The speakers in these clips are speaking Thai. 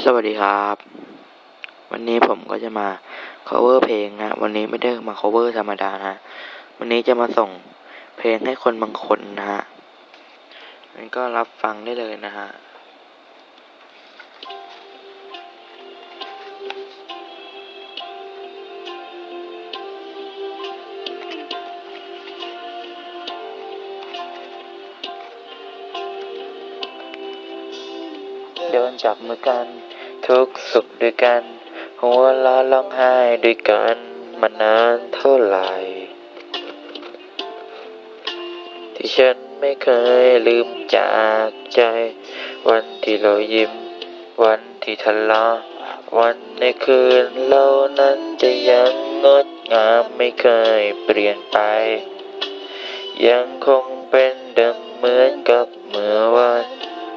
สวัสดีครับ วันนี้ผมก็จะมา cover เพลงนะ วันนี้ไม่ได้มา cover ธรรมดานะ วันนี้จะมาส่งเพลงให้คนบางคนนะฮะงั้นก็รับฟังได้เลยนะฮะ เดินจับมือกัน ทุกสุขด้วยกัน หัวเราะร้องไห้ด้วยกันมานานเท่าไหร่ ที่ฉันไม่เคยลืมจากใจ วันที่เรายิ้ม วันที่ทะเลาะวันในคืนเรานั้นจะยังงดงามไม่เคยเปลี่ยนไป ยังคงเป็นเดังเหมือนกับเมื่อวาน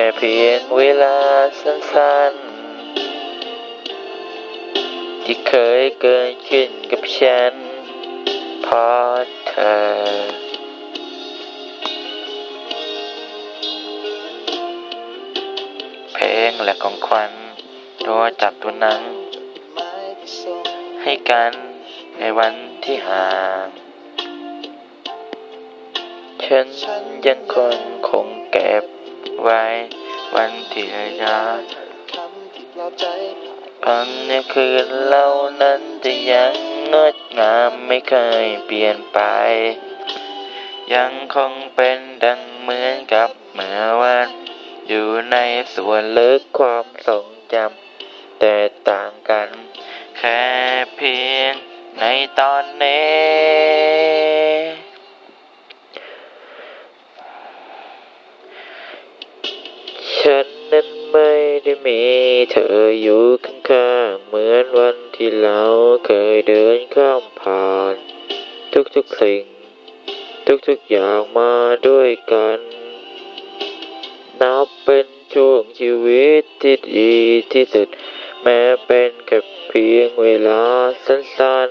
ค่เพียงเวลาสั้นๆ ที่เคยเกิดขึ้นกับฉันเพราะเธอเพลงและของขวัญตัวจับตัวนังให้กันในวันที่ห่าง ฉันยังคงคงเก็บ ไว้ วันที่ยาพังในคืนเล่านั้นจะยังงดงามไม่เคยเปลี่ยนไป ยังคงเป็นดังเหมือนกับเมื่อวัน อยู่ในส่วนลึกความทรงจำแต่ต่างกัน แค่เพียงในตอนนี้ ฉันนั้น ไม่ได้มีเธออยู่ข้างๆเหมือนวันที่เราเคยเดินข้ามผ่าน ทุกๆสิ่ง ทุกๆอย่างมาด้วยกัน นับเป็นช่วงชีวิตที่ดีที่สุด แม้เป็นแค่เพียงเวลาสั้น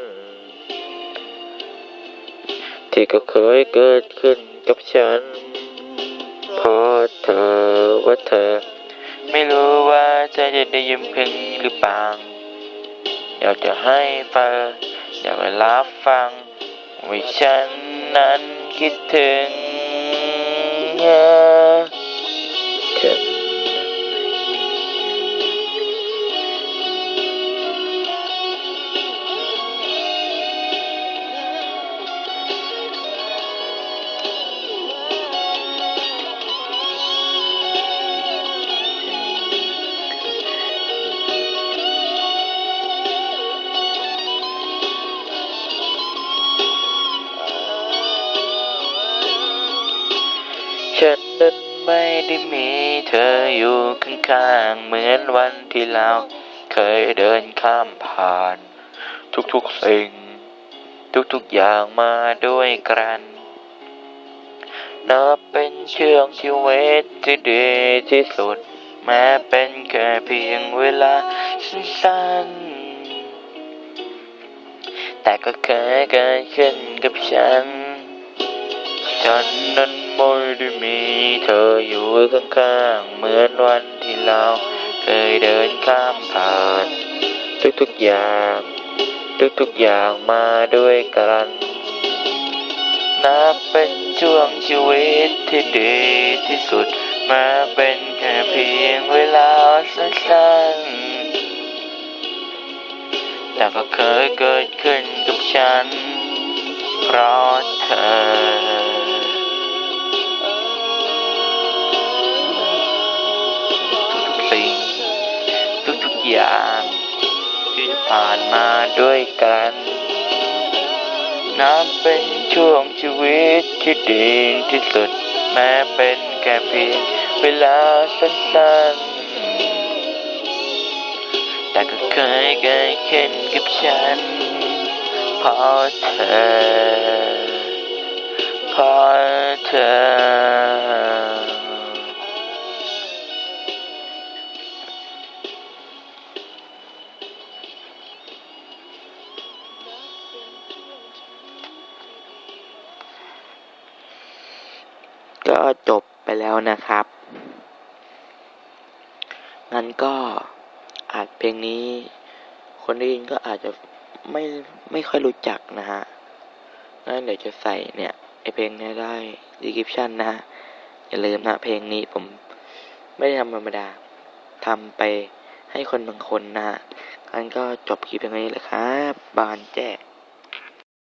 ๆ ที่ก็เคยเกิดขึ้นกับฉันเพราะเธอว่าเธอ ว่าเธอจะได้ยินเพลงนี้หรือเปล่าอยากจะให้ฟังอยากไปรับฟังว่าฉันนั้นคิดถึงเธอ ฉันนั้นไม่ได้มีเธออยู่ข้างๆเหมือนวันที่เราเคยเดินข้ามผ่าน ทุกๆสิ่ง ทุกๆอย่างมาด้วยกันนับเป็นเช่วงชีวิตที่ดีที่สุด แม้เป็นแค่เพียงเวลาสั้นๆแต่ก็เคยเกิดขึ้นกับฉัน ฉันนั้น ไม่ได้มีเธออยู่ข้างๆเหมือนวันที่เราเคยเดินข้ามผ่าน ทุกๆอย่าง ทุกๆอย่างมาด้วยกัน นับเป็นช่วงชีวิตที่ดีที่สุด มาเป็นแค่เพียงเวลาสั้นๆแต่ก็เคยเกิดขึ้นกับฉัน เพราะ อย่างที่ผ่านมาด้วยกัน นับเป็นช่วงชีวิตที่ดีที่สุด แม้เป็นแค่เพียงเวลาสั้นๆ แต่ก็เคยเกิดขึ้นกับฉันเพราะเธอเพราะเธอ ก็จบไปแล้วนะครับ งั้นก็อาจเพลงนี้ คนได้ยินก็อาจจะไม่ไม่ค่อยรู้จักนะฮะงั้นเดี๋ยวจะใส่เนี่ยไอเพลงนี้ได้ description นะอย่าลืมนะเพลงนี้ผมไม่ได้ทำธรรมดาทำไปให้คนบางคนนะฮะงั้นก็จบคลิปเพียงเท่านี้แหละครับ บานแจ้